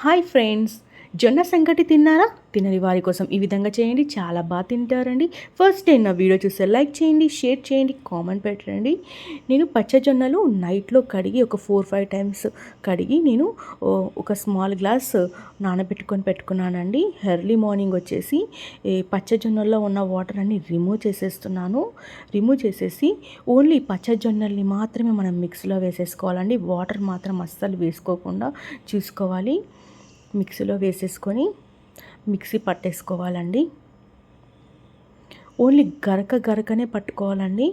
Hi friends జొన్న సంగటి తిన్నారా? తినని వారి కోసం ఈ విధంగా చేయండి. చాలా బాగా తింటారండి. ఫస్ట్ టైం నా వీడియో చూస్తే లైక్ చేయండి షేర్ చేయండి కామెంట్ పెట్టండి. నేను పచ్చజొన్నలు నైట్లో కడిగి ఒక ఫోర్ ఫైవ్ టైమ్స్ కడిగి నేను ఒక స్మాల్ గ్లాస్ నానబెట్టుకొని పెట్టుకున్నానండి. ఎర్లీ మార్నింగ్ వచ్చేసి పచ్చజొన్నల్లో ఉన్న వాటర్ అన్ని రిమూవ్ చేసేస్తున్నాను. రిమూవ్ చేసేసి ఓన్లీ పచ్చజొన్నల్ని మాత్రమే మనం మిక్సీలో వేసేసుకోవాలండి. వాటర్ మాత్రం అస్సలు వేసుకోకుండా చూసుకోవాలి. మిక్సీలో వేసేసుకొని మిక్సీ పట్టేసుకోవాలండి. ఓన్లీ గరక గరకనే పట్టుకోవాలండి.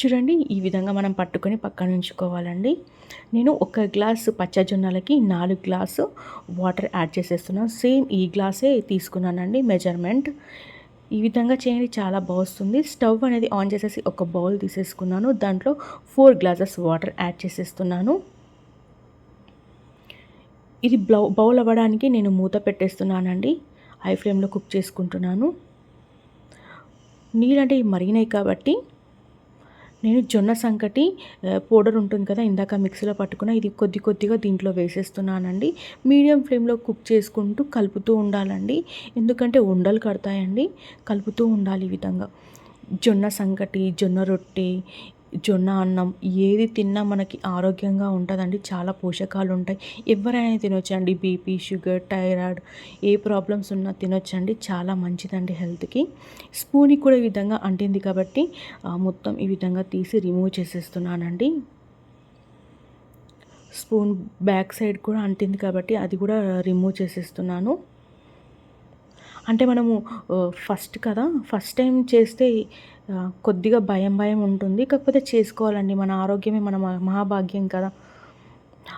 చూడండి ఈ విధంగా మనం పట్టుకొని పక్కన ఉంచుకోవాలండి. నేను ఒక గ్లాసు పచ్చజొన్నలకి నాలుగు గ్లాసు వాటర్ యాడ్ చేసేస్తున్నాను. సేమ్ ఈ గ్లాసే తీసుకున్నానండి మెజర్మెంట్. ఈ విధంగా చేయండి చాలా బాగుంది స్టవ్ అనేది ఆన్ చేసేసి ఒక బౌల్ తీసేసుకున్నాను. దాంట్లో ఫోర్ గ్లాసెస్ వాటర్ యాడ్ చేసేస్తున్నాను. ఇది బ్లౌ బౌల్ అవ్వడానికి నేను మూత పెట్టేస్తున్నానండి. హై ఫ్లేమ్లో కుక్ చేసుకుంటున్నాను. నీళ్ళంటే మరిగినాయి కాబట్టి నేను జొన్న సంకటి పౌడర్ ఉంటుంది కదా ఇందాక మిక్సీలో పట్టుకున్న ఇది కొద్ది కొద్దిగా దీంట్లో వేసేస్తున్నానండి. మీడియం ఫ్లేమ్లో కుక్ చేసుకుంటూ కలుపుతూ ఉండాలండి. ఎందుకంటే ఉండలు కడతాయండి కలుపుతూ ఉండాలి ఈ విధంగా. జొన్న సంకటి జొన్న రొట్టె జొన్న అన్నం ఏది తిన్నా మనకి ఆరోగ్యంగా ఉంటుందండి. చాలా పోషకాలు ఉంటాయి ఎవరైనా తినొచ్చండి. బీపీ షుగర్ థైరాయిడ్ ఏ ప్రాబ్లమ్స్ ఉన్నా తినొచ్చండి. చాలా మంచిదండి హెల్త్కి స్పూన్కి కూడా ఈ విధంగా అంటింది కాబట్టి మొత్తం ఈ విధంగా తీసి రిమూవ్ చేసేస్తున్నానండి. స్పూన్ బ్యాక్ సైడ్ కూడా అంటింది కాబట్టి అది కూడా రిమూవ్ చేసేస్తున్నాను. అంటే మనము ఫస్ట్ కదా ఫస్ట్ టైం చేస్తే కొద్దిగా భయం భయం ఉంటుంది. కాకపోతే చేసుకోవాలండి మన ఆరోగ్యమే మన మ- మహాభాగ్యం కదా.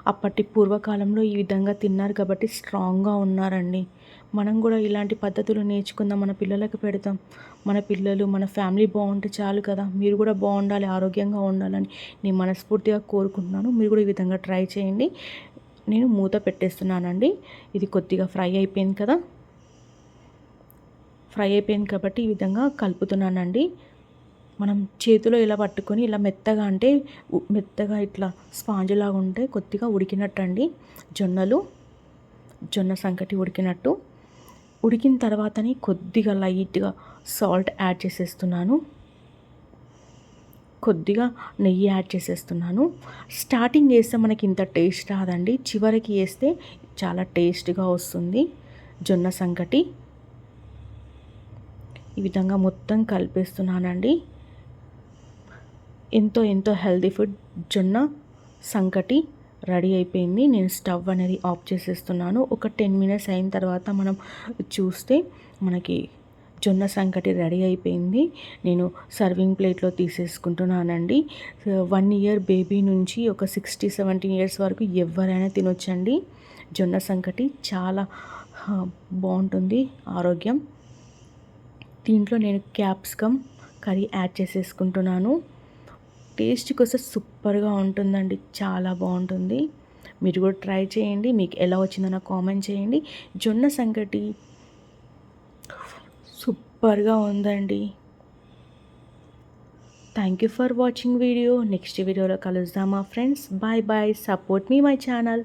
అప్పటి పూర్వకాలంలో ఈ విధంగా తిన్నారు కాబట్టి స్ట్రాంగ్గా ఉన్నారండి. మనం కూడా ఇలాంటి పద్ధతులు నేర్చుకుందాం మన పిల్లలకు పెడతాం. మన పిల్లలు మన ఫ్యామిలీ బాగుంటే చాలు కదా. మీరు కూడా బాగుండాలి ఆరోగ్యంగా ఉండాలని నేను మనస్ఫూర్తిగా కోరుకుంటున్నాను. మీరు కూడా ఈ విధంగా ట్రై చేయండి. నేను మూత పెట్టేస్తున్నానండి. ఇది కొద్దిగా ఫ్రై అయిపోయింది కదా. ఫ్రై అయిపోయింది కాబట్టి ఈ విధంగా కలుపుతున్నానండి. మనం చేతిలో ఇలా పట్టుకొని ఇలా మెత్తగా అంటే మెత్తగా ఇట్లా స్పాంజ్ లాగా ఉంటే కొద్దిగా ఉడికినట్టు అండి జొన్నలు జొన్న సంకటి ఉడికినట్టు. ఉడికిన తర్వాతని కొద్దిగా లైట్గా సాల్ట్ యాడ్ చేసేస్తున్నాను. కొద్దిగా నెయ్యి యాడ్ చేసేస్తున్నాను. స్టార్టింగ్ చేస్తే మనకి ఇంత టేస్ట్ రాదండి. చివరికి వేస్తే చాలా టేస్ట్గా వస్తుంది జొన్న సంకటి. ఈ విధంగా మొత్తం కలిపేస్తున్నానండి. ఎంతో ఎంతో హెల్దీ ఫుడ్ జొన్న సంకటి రెడీ అయిపోయింది. నేను స్టవ్ అనేది ఆఫ్ చేసేస్తున్నాను. ఒక టెన్ మినిట్స్ అయిన తర్వాత మనం చూస్తే మనకి జొన్న సంకటి రెడీ అయిపోయింది. నేను సర్వింగ్ ప్లేట్లో తీసేసుకుంటున్నానండి. వన్ ఇయర్ బేబీ నుంచి ఒక సిక్స్టీ సెవెంటీన్ ఇయర్స్ వరకు ఎవరైనా తినొచ్చండి. జొన్న సంకటి చాలా బాగుంటుంది. ఆరోగ్యం దీంట్లో నేను క్యాప్సికమ్ కర్రీ యాడ్ చేసేసుకుంటున్నాను. టేస్ట్ కోసం సూపర్గా ఉంటుందండి చాలా బాగుంటుంది. మీరు కూడా ట్రై చేయండి మీకు ఎలా వచ్చిందో నాకు కామెంట్ చేయండి. జొన్న సంగటి సూపర్గా ఉందండి. Thank you for watching video next వీడియోలో కలుద్దామా ఫ్రెండ్స్ బాయ్ బాయ్ సపోర్ట్ మీ మై ఛానల్